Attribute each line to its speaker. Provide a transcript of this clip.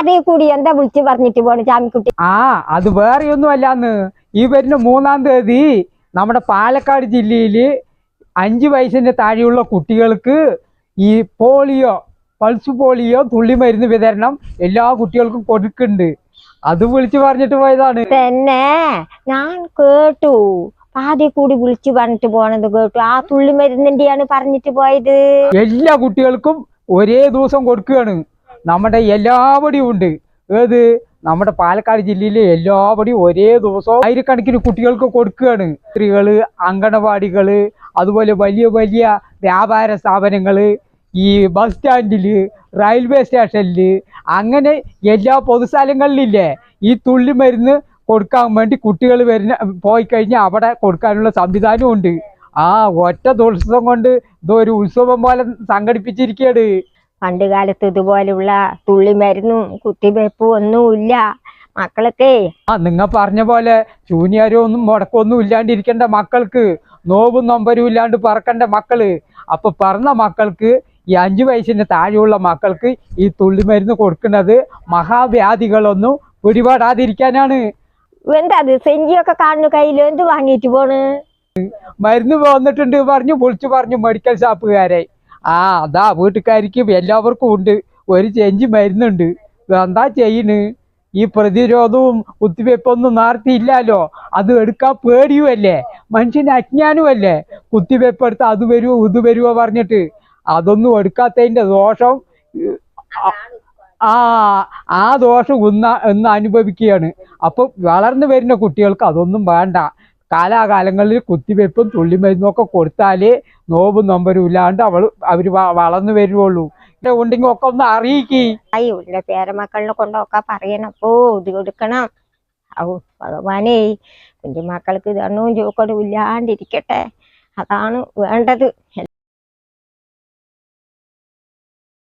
Speaker 1: പാതയെ കൂടി എന്താ വിളിച്ചു പറഞ്ഞിട്ട് പോണ് ചാമിക്കുട്ടി
Speaker 2: ആ അത് വേറെ ഒന്നും അല്ലാന്ന് ഈ വരുന്ന മൂന്നാം തീയതി നമ്മുടെ പാലക്കാട് ജില്ലയിൽ അഞ്ച് വയസ്സിന്റെ താഴെയുള്ള കുട്ടികൾക്ക് ഈ പോളിയോ പൾസ് പോളിയോ തുള്ളിമരുന്ന് വിതരണം എല്ലാ കുട്ടികൾക്കും കൊടുക്കുന്നുണ്ട്. അത് വിളിച്ചു പറഞ്ഞിട്ട് പോയതാണ്.
Speaker 1: തന്നെ ഞാൻ കേട്ടു. ആദ്യ കൂടി വിളിച്ചു പറഞ്ഞിട്ട് പോണത് കേട്ടു. ആ തുള്ളി മരുന്നിന്റെയാണ് പറഞ്ഞിട്ട് പോയത്.
Speaker 2: എല്ലാ കുട്ടികൾക്കും ഒരേ ദിവസം കൊടുക്കുകയാണ്. നമ്മുടെ എല്ലാവടെയും ഉണ്ട്. ഏത്? നമ്മുടെ പാലക്കാട് ജില്ലയിലെ എല്ലാവടെയും ഒരേ ദിവസം ആയിരക്കണക്കിന് കുട്ടികൾക്ക് കൊടുക്കുകയാണ്. സ്ത്രീകൾ അങ്കണവാടികൾ അതുപോലെ വലിയ വലിയ വ്യാപാര സ്ഥാപനങ്ങൾ ഈ ബസ് സ്റ്റാൻഡിൽ റെയിൽവേ സ്റ്റേഷനിൽ അങ്ങനെ എല്ലാ പൊതുസ്ഥലങ്ങളിലില്ലേ ഈ തുള്ളി മരുന്ന് കൊടുക്കാൻ വേണ്ടി കുട്ടികൾ വരുന്ന പോയി കഴിഞ്ഞാൽ അവിടെ കൊടുക്കാനുള്ള സംവിധാനമുണ്ട് ആ ഒറ്റ ദിവസം കൊണ്ട് ഇതൊരു ഉത്സവം പോലെ സംഘടിപ്പിച്ചിരിക്കുകയാണ്
Speaker 1: പണ്ട് കാലത്ത് ഇതുപോലുള്ള തുള്ളി മരുന്നും കുത്തിവെപ്പും ഒന്നുമില്ല. മക്കളൊക്കെ.
Speaker 2: ആ നിങ്ങൾ പറഞ്ഞ പോലെ ശൂന്യാരോ ഒന്നും മുടക്കൊന്നും ഇല്ലാണ്ടിരിക്കേണ്ട മക്കൾക്ക്. നോവും നൊമ്പരും ഇല്ലാണ്ട് പറക്കണ്ട മക്കൾ. അപ്പൊ പറഞ്ഞ മക്കൾക്ക് ഈ അഞ്ചു വയസ്സിന് താഴെയുള്ള മക്കൾക്ക് ഈ തുള്ളിമരുന്ന് കൊടുക്കുന്നത് മഹാവ്യാധികളൊന്നും പിടിപാടാതിരിക്കാനാണ്.
Speaker 1: എന്താ അത്? സെഞ്ചിയൊക്കെ കാണുന്നു കയ്യിൽ എന്ത് വാങ്ങിയിട്ട് പോണ്?
Speaker 2: മരുന്ന് വന്നിട്ടുണ്ട് പറഞ്ഞു വിളിച്ചു പറഞ്ഞു മെഡിക്കൽ ഷാപ്പുകാരെ. ആ അതാ വീട്ടുകാർക്ക് എല്ലാവർക്കും ഉണ്ട്. ഒരു ചെഞ്ചി മരുന്നുണ്ട്. എന്താ ചെയ്യണ്? ഈ പ്രതിരോധവും കുത്തിവെപ്പൊന്നും നേരത്തെ അത് എടുക്കാൻ പേടിയുമല്ലേ? മനുഷ്യന് അജ്ഞാനുമല്ലേ? കുത്തിവെപ്പ് എടുത്ത് അത് വരുമോ ഇത് വരുമോ പറഞ്ഞിട്ട്. അതൊന്നും എടുക്കാത്തതിന്റെ ദോഷം ആ ആ ദോഷം ഇന്ന് ഇന്ന് അനുഭവിക്കുകയാണ്. അപ്പൊ വളർന്നു വരുന്ന കുട്ടികൾക്ക് അതൊന്നും വേണ്ട. കാലാകാലങ്ങളിൽ കുത്തിവെപ്പും തുള്ളിമരുന്നൊക്കെ കൊടുത്താലേ നോവും നൊമ്പരും ഇല്ലാണ്ട് അവൾ അവർ വളർന്നു വരുവുള്ളൂ. ഉണ്ടെങ്കിൽ ഒക്കെ ഒന്ന് അറിയിക്കേ.
Speaker 1: അയ്യോ ഇവിടെ പേരമക്കളിനെ കൊണ്ടൊക്കെ പറയണം. ഓ ഇത് കൊടുക്കണം. ഔ ഭഗവാനേ കുഞ്ഞു മക്കൾക്ക് ഇതൊന്നും ചോക്കടും ഇല്ലാണ്ടിരിക്കട്ടെ. അതാണ് വേണ്ടത്.